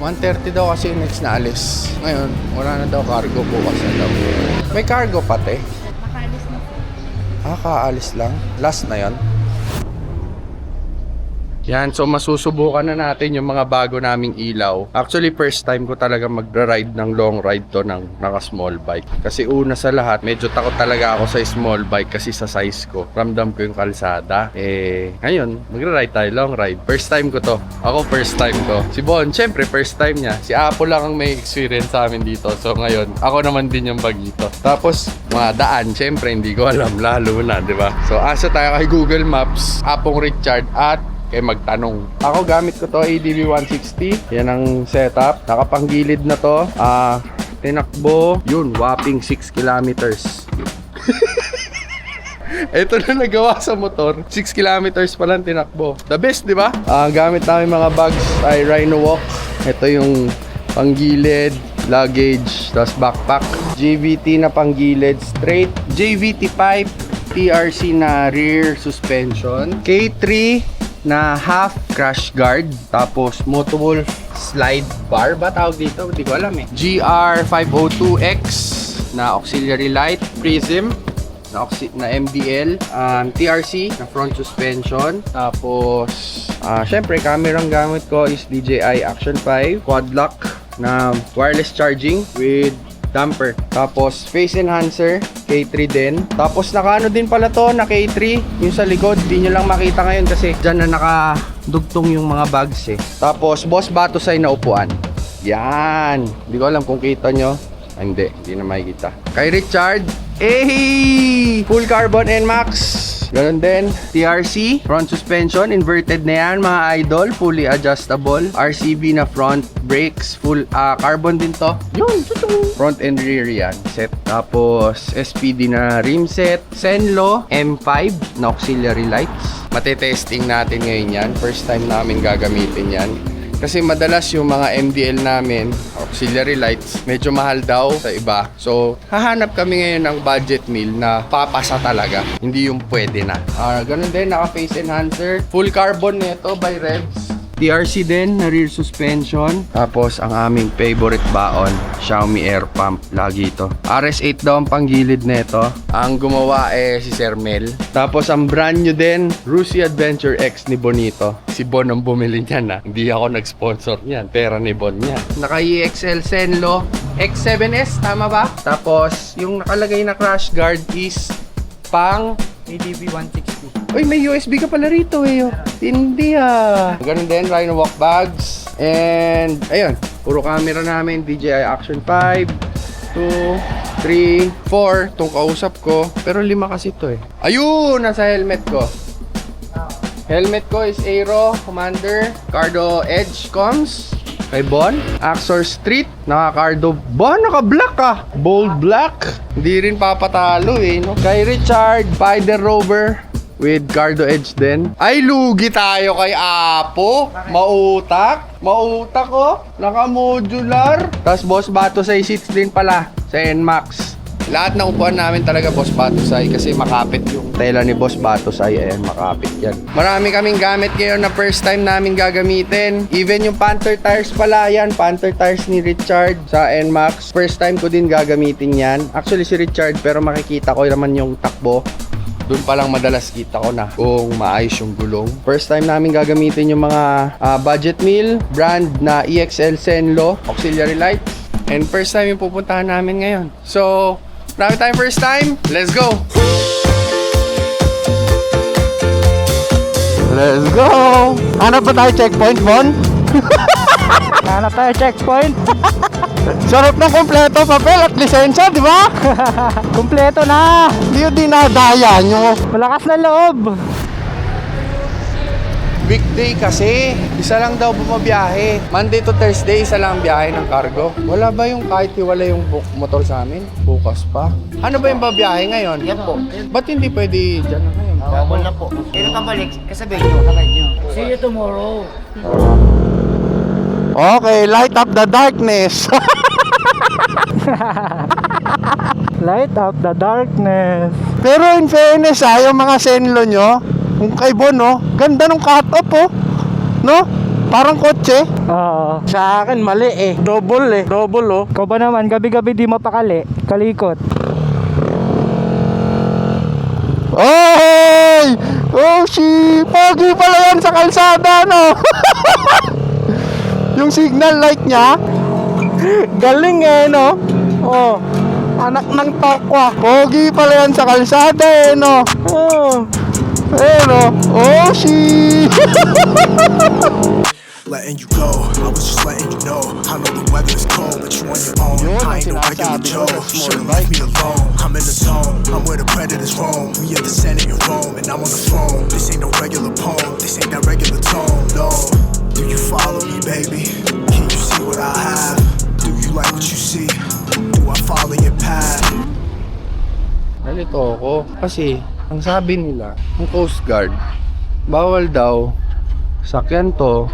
1.30 daw kasi next na alis. Ngayon, wala na daw cargo bukas na daw. May cargo pati. Nakalis na po. Ah, kaalis lang. Last na yon. Yan, so masusubukan na natin yung mga bago naming ilaw. Actually, first time ko talaga magra-ride ng long ride to ng naka-small bike. Kasi una sa lahat, medyo takot talaga ako sa small bike kasi sa size ko. Ramdam ko yung kalsada. Eh, ngayon, magra-ride tayo long ride. First time ko to. Ako first time ko. Si Bon, syempre first time niya. Si Apo lang ang may experience sa amin dito. So ngayon, ako naman din yung bagito. Tapos, mga daan, syempre hindi ko alam lalo na, di ba? So asa tayo kay Google Maps, Apong Richard at kay magtanong. Ako gamit ko to ADV 160. Yan ang setup. Nakapanggilid na to. Ah, tinakbo. Yun, whopping 6 kilometers. Ito na nagawa sa motor. 6 kilometers pa lang tinakbo. The best, di ba? Ah, gamit namin mga bags ay Rhino Walk. Ito yung panggilid, luggage, tapos backpack. JVT na panggilid, straight. JVT pipe, TRC na rear suspension. K3 na half crash guard. Tapos Motowolf slide bar ba tawag dito? Hindi ko alam eh. GR502X na auxiliary light. Prism na, oxy- na MDL, um, TRC na front suspension. Tapos, ah syempre, camera ang gamit ko is DJI Action 5 quad lock na wireless charging with damper. Tapos, face enhancer, K3 din. Tapos, nakaano din pala to, na K3, yung sa likod. Di nyo lang makita ngayon kasi dyan na nakadugtong yung mga bags eh. Tapos, boss Batusay na upuan. Yan. Hindi ko alam kung kita nyo. Ah, hindi, hindi na makikita. Kay Richard, eh, full carbon NMAX. Ganun din, TRC, front suspension, inverted na yan mga idol, fully adjustable. RCB na front brakes, full ah, carbon din to. Yun. Front and rear yan, set. Tapos, SPD na rim set. Senlo M5 na auxiliary lights. Matetesting natin ngayon yan. First time namin gagamitin yan. Kasi madalas yung mga MDL namin, auxiliary lights, medyo mahal daw sa iba. So, hahanap kami ngayon ng budget meal na papasa talaga. Hindi yung pwede na. Ah, ganun din, naka-face enhancer. Full carbon nito by Revs. TRC din na rear suspension. Tapos ang aming favorite baon, Xiaomi Air Pump. Lagi ito. RS8 daw ang panggilid nito. Ang gumawa eh si Sir Mel. Tapos ang brand new din, Rusi Adventure X ni Bonito. Si Bon ang bumili niyan na. Hindi ako nag-sponsor niyan. Pera ni Bon yan. Naka EXL Senlo. X7S, tama ba? Tapos yung nakalagay na crash guard is pang ADV 160. Uy, may USB ka pala rito eh. oh. Hindi ah. Ganun din, Rhino Walk Bags. And, ayun, puro camera namin. DJI Action 5, 2, 3, 4. Itong kausap ko. Pero lima kasi ito eh. Ayun, nasa helmet ko. Helmet ko is Aero Commander Cardo Edge Coms Kay Bon Axor Street Naka-Cardo Bon, naka-black ah Bold black Hindi rin papatalo eh no? Kay Richard Spider Rover With Cardo Edge din Ay lugi tayo kay Apo Mautak Mautak oh Naka-modular Tapos Boss Bato sa seats din pala Sa NMAX lahat ng upuan namin talaga Boss Batusay kasi makapit yung tela ni Boss Batusay. Ayan, makapit yan. Marami kaming gamit ngayon na first time namin gagamitin. Even yung Panther tires pala yan. Panther tires ni Richard sa NMAX. First time ko din gagamitin yan. Actually si Richard pero makikita ko naman yung takbo. Doon pa lang madalas kita ko na kung maayos yung gulong. First time namin gagamitin yung mga ah, budget meal, brand na EXL Senlo, auxiliary lights. And first time yung pupuntahan namin ngayon. So, marami tayong first time. Let's go! Let's go! Hanap ba tayo checkpoint, Bon? Hanap tayo checkpoint. Sarap ng kompleto papel at lisensya, di ba? Kumpleto na. Hindi yung dinadaya nyo. Malakas na loob. Weekday kasi, isa lang daw bumabiyahe. Monday to Thursday, isa lang ang biyahe ng cargo. Wala ba yung kahit hiwala yung bu- motor sa amin? Bukas pa. Ano ba yung babiyahe ngayon? Yan po. Ba't hindi pwede dyan na ngayon? Bawal na po. Kailan ka balik? Kasabihin nyo. Kasabihin nyo. See you tomorrow. Okay, light up the darkness. Light up the darkness. Pero in fairness ah, yung mga senlo nyo, yung kay Bon, no? Ganda ng cut-off, oh. No? Parang kotse. Oo. Sa akin, mali eh. Double eh. Double oh. Ikaw ba naman, gabi-gabi di mapakali, kalikot. Oy! Oh, shit! Pogi pala yan sa kalsada, no? yung signal light niya, Galing eh, no? Oh. Anak ng tokwa. pogi pala yan sa kalsada, eh, no? Oh. Eh, no? Oh, shit! letting you go. I was just letting you know. I know the weather is cold, but you on your own. Ang I ain't no regular Joe. should've left me alone. I'm in the zone. I'm where the predators roam. We at the center of Rome, and I'm on the throne. This ain't no regular poem. This ain't that regular tone. I have? Do you like what you see? Do I follow your path? Nalito ako. Kasi, ang sabi nila, ng Coast Guard, bawal daw sakyan to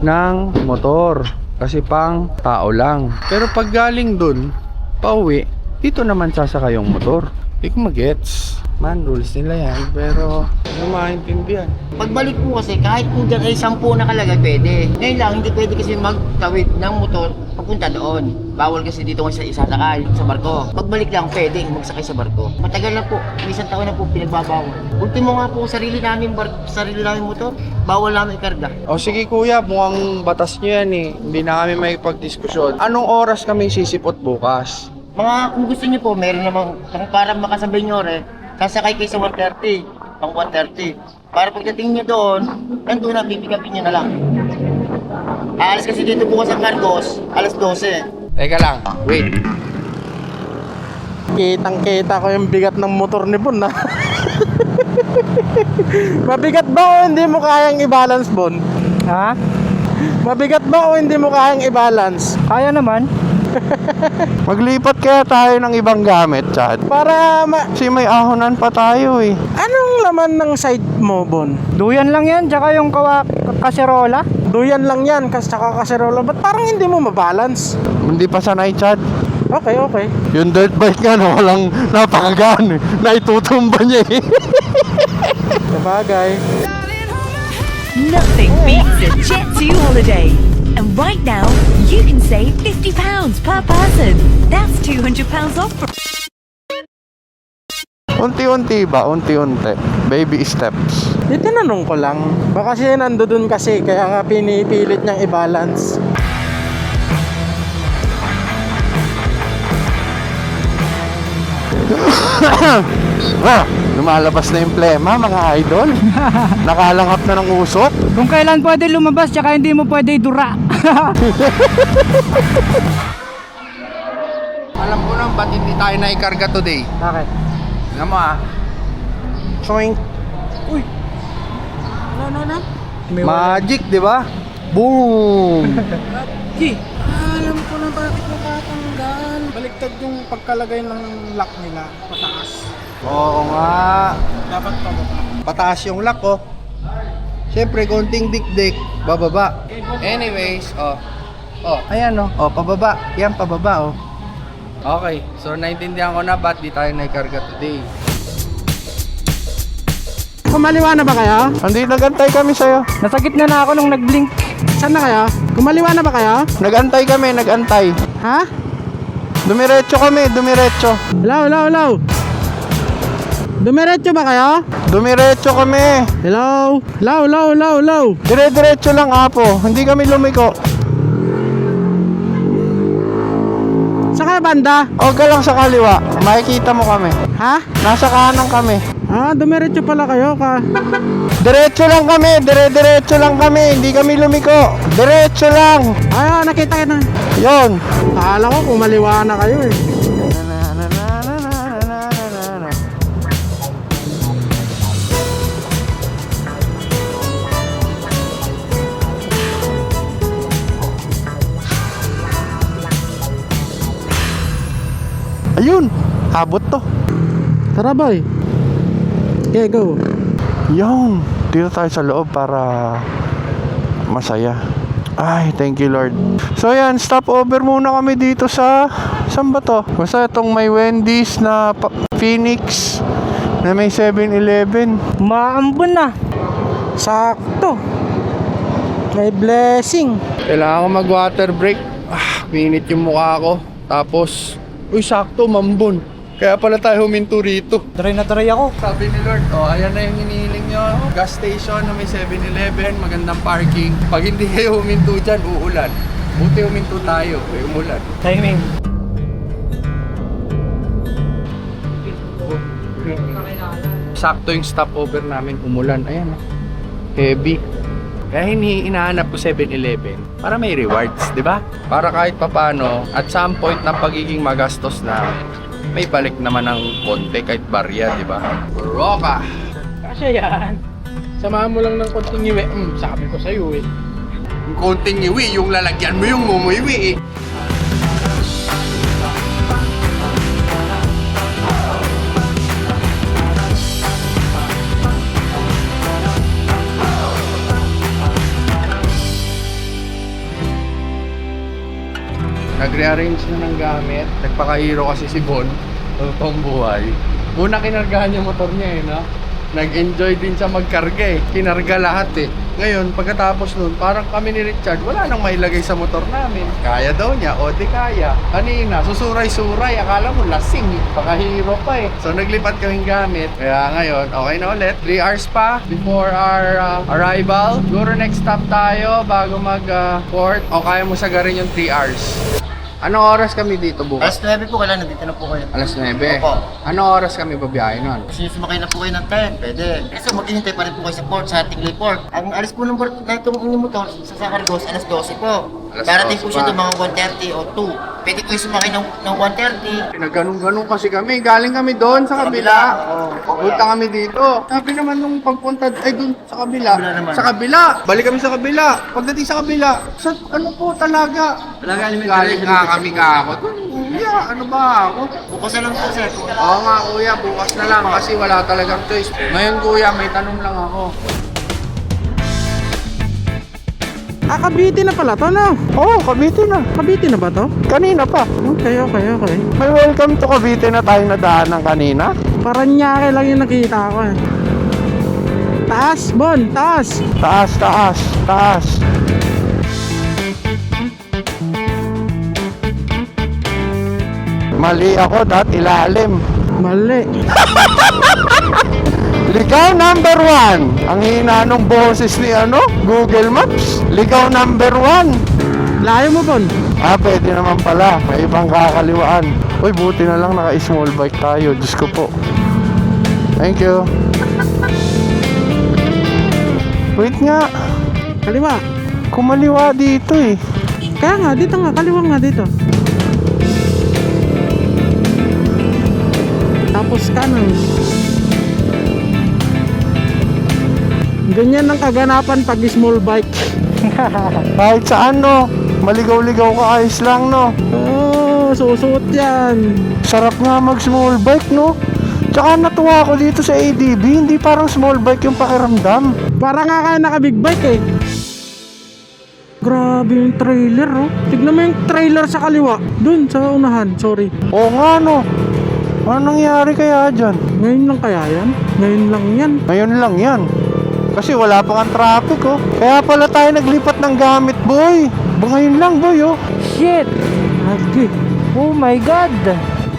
ng motor. Kasi pang tao lang. Pero pag galing dun, pauwi, dito naman sasaka yung motor. Hindi ko magets. Man, rules nila yan. Pero, hindi ko maintindihan. Pagbalik po kasi, kahit po dyan ay sampu na kalagay, pwede. Ngayon lang, hindi pwede kasi magtawid ng motor papunta doon. Bawal kasi dito sa isasakay sa barko. Pagbalik lang, pwede magsakay sa barko. Matagal na po, isang taon na po pinagbabawal. Ultimo nga po, sarili namin bar sarili namin motor, bawal namin ikarga. O sige kuya, mukhang batas nyo yan eh. Hindi na kami may pagdiskusyon. Anong oras kami sisipot bukas? Mga kung gusto niyo po, meron namang kung para makasabay niyo rin, sasakay kayo sa 130, pang 130. Para pagdating niyo doon, nandun na, bibigapin niyo na lang. Aalis kasi dito bukas ang Cargos, alas 12. Teka lang, wait. Kitang kita ko yung bigat ng motor ni Bon na. Mabigat ba o hindi mo kayang i-balance, Bon? Ha? Mabigat ba o hindi mo kayang i-balance? Kaya naman. Maglipat kaya tayo ng ibang gamit, Chad. Para ma... Kasi may ahonan pa tayo eh. Anong laman ng side mo, Bon? Duyan lang yan, tsaka yung kawa kaserola. Duyan lang yan, kas tsaka kaserola. Ba't parang hindi mo mabalance? Hindi pa sanay, Chad. Okay, okay. Yung dirt bike nga na walang napakagaan eh. Naitutumba niya eh. Sabagay. Nothing beats a Jet 2 holiday. And right now, you can save £50 per person. That's £200 off for Unti-unti ba? Unti-unti. Baby steps. Itinanong ko lang. Baka siya nando dun kasi, kaya nga pinipilit niyang i-balance. Ah, lumalabas na yung plema, mga idol. Nakalanghap na ng usok. Kung kailan pwede lumabas, tsaka hindi mo pwede dura. Alam ko nang ba't hindi tayo naikarga today. Bakit? Nga mo ah. Choink. Uy. Ano, ano, ano? Magic, di ba? Boom! Alam ko na bakit nakatanggal. Baliktad yung pagkalagay ng lock nila, pataas. Oo nga. Dapat pababa. Pataas yung lock oh. Siyempre, konting dik-dik, bababa. Anyways, oh. Oh, ayan oh. Oh, pababa. Yan, pababa oh. Okay, so naintindihan ko na ba't di tayo naikarga today. Kumaliwa na ba kayo? Hindi, nagantay kami sa'yo. Nasa gitna na ako nung nag-blink. Saan na kayo? Kumaliwa na ba kayo? Nagantay kami, nagantay. Ha? Dumiretso kami, dumiretso. Hello, hello, hello. Dumiretso ba kayo? Dumiretso kami. Hello? Hello, hello, hello, hello. Dire-diretso lang apo, hindi kami lumiko. Sa kaya banda? Huwag ka lang sa kaliwa, makikita mo kami. Ha? Nasa kanan kami. Ah, dumiretso pala kayo ka. Diretso lang kami, dire-diretso lang kami, hindi kami lumiko. Diretso lang. Ay, ah, nakita ka na. Yon. Akala ko kumaliwa na kayo eh. Ayun, abot to. Tara boy. Okay, go. Yon, dito tayo sa loob para masaya. Ay, thank you Lord. So yan, stop over muna kami dito sa saan ba to? Basta itong may Wendy's na Phoenix na may 7-Eleven. Maambon na. Sakto. May blessing. Kailangan ko mag-water break. Ah, minit yung mukha ko. Tapos, uy, sakto, mambon. Kaya pala tayo huminto rito. Try na try ako. Sabi ni Lord, oh, ayan na yung hinihiling nyo. Gas station na may 7-Eleven, magandang parking. Pag hindi kayo huminto dyan, uulan. Buti huminto tayo, may umulan. Timing. Sakto yung stopover namin, umulan. Ayan, oh. heavy. Kaya hindi inahanap ko 7-Eleven para may rewards, di ba? Para kahit papano, at some point ng pagiging magastos na may balik naman ng konti kahit barya, di ba? Roka! Kasi yan. Samahan mo lang ng konting iwi. Hmm, sabi ko sa'yo eh. Yung konting iwi, yung lalagyan mo yung mumuiwi eh. Nag-rearrange na ng gamit. Nagpakahiro kasi si Bon. Totoong buhay. Una kinargahan yung motor niya eh, no? Nag-enjoy din siya magkarga eh. Kinarga lahat eh. Ngayon, pagkatapos nun, parang kami ni Richard, wala nang mailagay sa motor namin. Kaya daw niya, o di kaya. Kanina, susuray-suray, akala mo lasing eh. Pakahiro pa eh. So, naglipat kaming gamit. Kaya ngayon, okay na ulit. 3 hours pa before our uh, arrival. Siguro next stop tayo bago mag-port. o kaya mo sagarin yung 3 hours. Anong oras kami dito bukas? Alas 9 po, kailan nandito na po kayo. Alas 9. Opo. Anong oras kami babiyahe nun? Kasi sumakay na po kayo ng 10, pwede. Kasi maghihintay pa rin po kayo sa port, sa Tingley Port. Ang alis po ng port na itong inyong motor sa Sacargos, alas 12 po. Alas Darating 12 po siya doon mga 1.30 o 2. Pwede po yung sumakay ng, ng 1.30. Pinagganong-ganong kasi kami. Galing kami doon sa kabila. Oo. Punta kami dito. Sabi naman nung pagpunta, ay doon sa kabila. Kabila naman. Sa kabila. Balik kami sa kabila. Pagdating sa kabila, sa ano po talaga? Talaga, Galing nga kami kako. Kuya, ano ba ako? Bukas na lang po sir. Oo nga kuya, bukas na lang kasi wala talagang choice. Ngayon kuya, may tanong lang ako. Ah, Cavite na pala to, no? Oo, oh, Cavite na. Cavite na ba to? Kanina pa. Okay, okay, okay. May welcome to Cavite na tayo nadaanan kanina. Paranaque lang yung nakita ko eh. Taas, Bon, taas. Taas, taas, taas. Mali ako, dat ilalim. Mali. Ligaw number one. Ang hina ng boses ni ano, Google Maps. Ligaw number one. Layo mo, Bon. Ah, pwede naman pala. May ibang kakaliwaan. Uy, buti na lang naka-small bike tayo. Diyos ko po. Thank you. Wait nga. Kaliwa. Kumaliwa dito eh. Kaya nga, dito nga, kaliwa nga dito. Tapos kanan. Ganyan ang kaganapan pag small bike. Kahit saan no. Maligaw-ligaw ka ayos lang no. Oh, susuot yan. Sarap nga mag small bike no. Tsaka natuwa ako dito sa ADB, hindi parang small bike yung pakiramdam. Para nga kayo naka big bike eh. Grabe yung trailer oh. Tignan mo yung trailer sa kaliwa. Dun sa unahan, sorry. Oo nga no. Ano nangyari kaya dyan? Ngayon lang kaya yan? Ngayon lang yan. Ngayon lang yan. Kasi wala pa kang traffic oh. Kaya pala tayo naglipat ng gamit boy. Ba ngayon lang boy oh. Shit! Agi, Oh my God!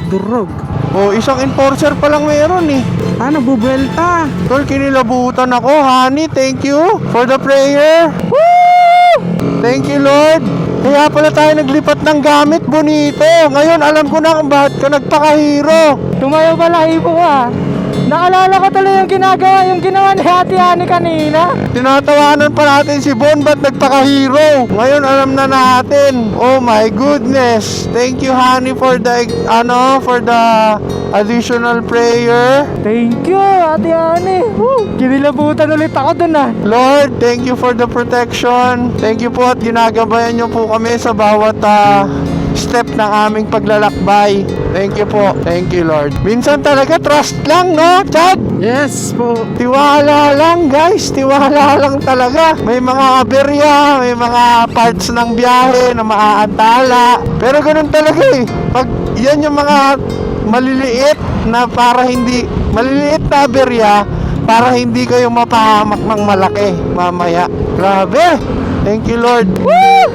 durog. Oh, isang enforcer pa lang meron eh. Ah, nagbubuelta. Tol, kinilabutan ako. Honey, thank you for the prayer. Woo! Thank you, Lord. Kaya pala tayo naglipat ng gamit, bonito. Ngayon, alam ko na kung bakit ka nagpakahiro. Tumayo pala ibo ah! Naalala ko tuloy yung ginagawa, yung ginawa ni Ate Ani kanina. Tinatawanan pa natin si Bon, ba't nagpakahiro? Ngayon, alam na natin. Oh my goodness. Thank you, honey, for the, ano, for the additional prayer. Thank you, Ate Ani. Woo! Kinilabutan ulit ako dun ah. Lord, thank you for the protection. Thank you po at ginagabayan niyo po kami sa bawat ah, step ng aming paglalakbay. Thank you po. Thank you, Lord. Minsan talaga trust lang, no, Chad? Yes po. Tiwala lang, guys. Tiwala lang talaga. May mga aberya, may mga parts ng biyahe na maaantala. Pero ganun talaga eh. Pag yan yung mga maliliit na para hindi, maliliit na aberya, para hindi kayo mapahamak ng malaki mamaya. Grabe! Thank you, Lord. Woo!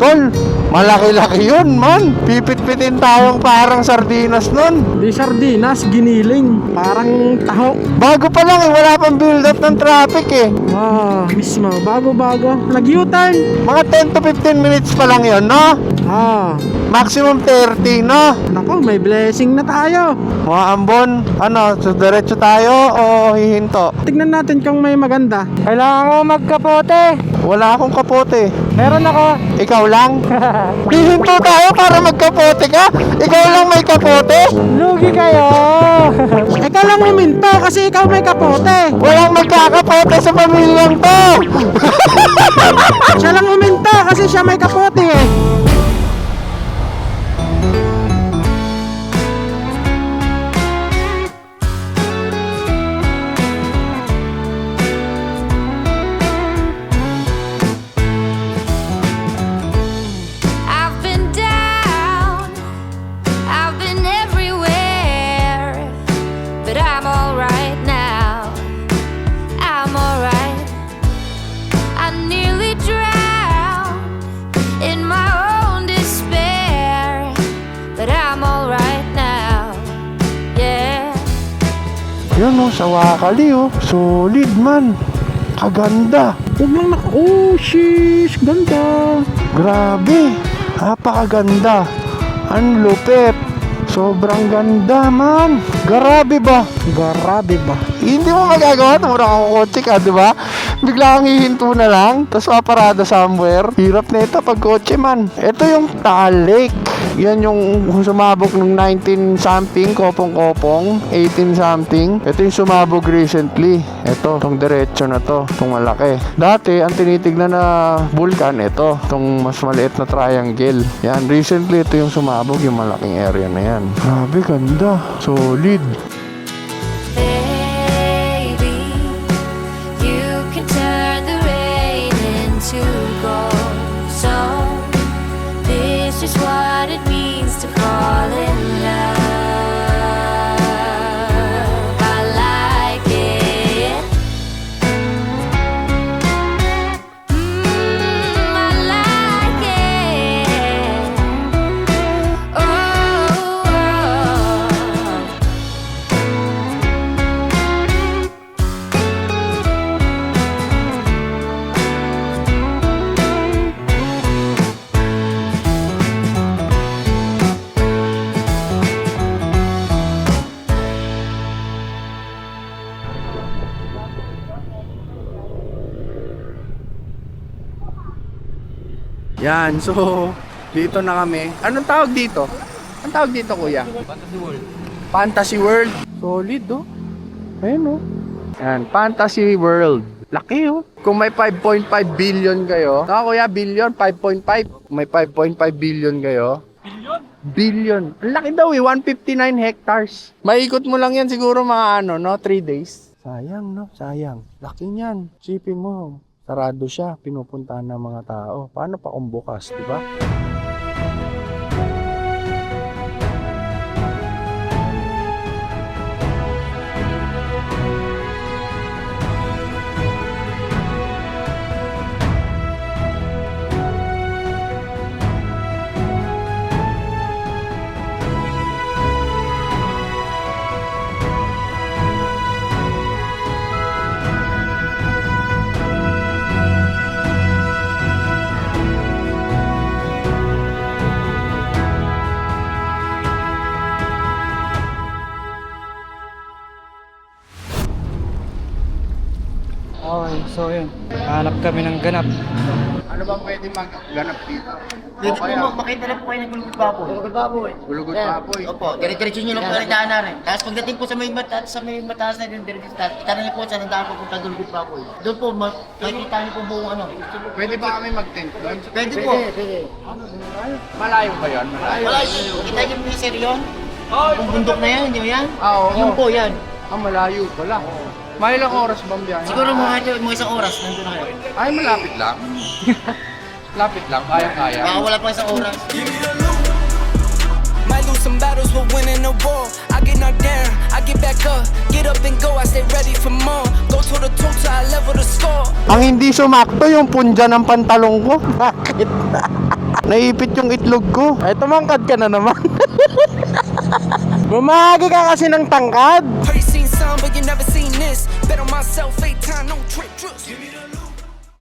Tol, malaki-laki yun, man. Pipit-pitin tayong parang sardinas nun. Di sardinas, giniling. Parang taho. Bago pa lang eh, wala pang build-up ng traffic eh. Ah, mismo. Bago-bago. Nag-U-turn. Mga 10 to 15 minutes pa lang yun, no? Ah, Maximum 30, no? nako, may blessing na tayo. Mga ambon, ano, so diretso tayo o hihinto? Tignan natin kung may maganda. Kailangan ko magkapote. Wala akong kapote. Meron ako. Ikaw lang? hihinto tayo para magkapote ka? Ikaw lang may kapote? Lugi kayo. Ikaw lang uminto kasi ikaw may kapote. Walang magkakapote sa pamilyang to! Siya lang uminto kasi siya may kapote eh. Sa wakali o. Solid man. Kaganda. Huwag lang naka... Oh, sheesh. Ganda. Grabe. Napakaganda. Ang lupit. Sobrang ganda man. Grabe ba? Grabe ba? Hindi mo magagawa. Tumura ako kotse ka, di ba? Bigla kang hihinto na lang. Tapos paparada somewhere. Hirap na ito pag kotse man. Ito yung Taal Lake. Yan yung sumabog nung 19 something, kopong-kopong, 18 something. Ito yung sumabog recently. Ito, tong diretso na to, tong malaki. Dati, ang tinitignan na vulkan, ito, tong mas maliit na triangle. Yan, recently, ito yung sumabog, yung malaking area na yan. Grabe, ganda. Solid. Yan, so dito na kami. Anong tawag dito? Anong tawag dito, kuya? Fantasy World. Fantasy World. Solid, oh. Ayun, oh. Yan, Fantasy World. Laki, oh. Kung may 5.5 billion kayo, no, kuya, billion, 5.5. Kung may 5.5 billion kayo, Billion? Billion. Ang laki daw eh, 159 hectares. Maikot mo lang yan siguro mga ano, no? 3 days. Sayang, no? Sayang. Laki niyan. Sipin mo, sarado siya, pinupuntahan ng mga tao. Paano pa kung bukas, di ba? So yun. Hanap kami ng ganap. Ano ba pwede magganap dito? Pwede po mo, makita na po kayo ng gulugod baboy. Gulugod baboy. Gulugod Yan. baboy. Opo, diretso nyo lang po ang daan rin. Tapos pagdating po sa may mata, sa may mataas na yung diretso, tanong niyo po sa nandaan po punta gulugod baboy. Doon po, ma- makikita niyo po buong ano. Pwede ba kami mag-tent doon? Pwede po. Pwede. Malayo ba yan? Malayo. Wala, kita niyo po yung sir yun? Yung bundok na yan, mo yan? Ah, oo. Yun po yan. Ah, malayo pala. May ilang oras bang biyahe? Siguro mga, mga isang oras, nandun na kayo. Ay, malapit lang. Lapit lang, kaya-kaya. Baka wala pa isang oras. Might lose some battles, but winning the war. I get knocked down, I get back up, get up and go, I stay ready for more. Go to toe till I level the score. Ang hindi sumakto yung punja ng pantalong ko. Bakit? Naipit yung itlog ko. Ay, tumangkad ka na naman. Bumagi ka kasi ng tangkad. this. Bet on myself eight times, no trick, trust.